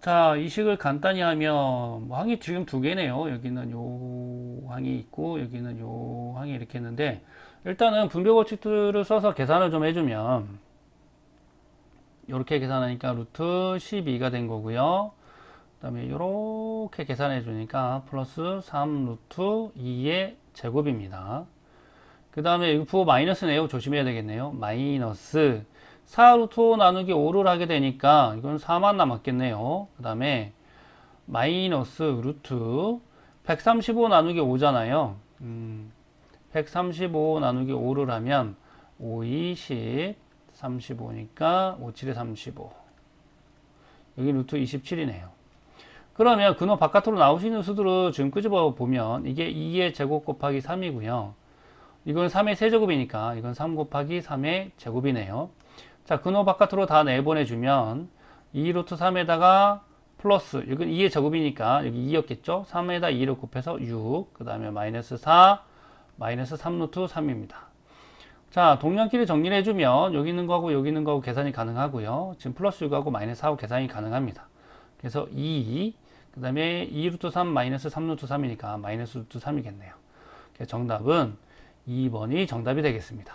자, 이식을 간단히 하면 뭐 항이 지금 두 개네요. 여기는 요 항이 있고 여기는 요 항이 이렇게 있는데 일단은 분배 법칙들을 써서 계산을 좀 해주면 이렇게 계산하니까 루트 12가 된 거고요. 그 다음에 이렇게 계산해 주니까 플러스 3 루트 2의 제곱입니다. 그 다음에 이거 부호 마이너스네요. 조심해야 되겠네요. 마이너스 4 루트 5 나누기 5를 하게 되니까 이건 4만 남았겠네요. 그 다음에 마이너스 루트 135 나누기 5잖아요. 음, 135 나누기 5를 하면 5, 2, 10, 35니까 5, 7에 35. 여기 루트 27이네요. 그러면 근호 바깥으로 나올 수 있는 수들을 지금 끄집어 보면 이게 2의 제곱 곱하기 3이고요. 이건 3의 세제곱이니까 이건 3 곱하기 3의 제곱이네요. 자, 근호 바깥으로 다 내보내주면 2 루트 3에다가 플러스, 이건 2의 제곱이니까 여기 2였겠죠? 3에다 2를 곱해서 6, 그 다음에 마이너스 4, 마이너스 3 루트 3입니다. 자, 동량끼리 정리를 해주면 여기 있는 거하고 여기 있는 거하고 계산이 가능하고요. 지금 플러스 6하고 마이너스 4하고 계산이 가능합니다. 그래서 2, 그 다음에 2 루트 3 마이너스 3 루트 3이니까 마이너스 루트 3이겠네요. 그래서 정답은 2번이 정답이 되겠습니다.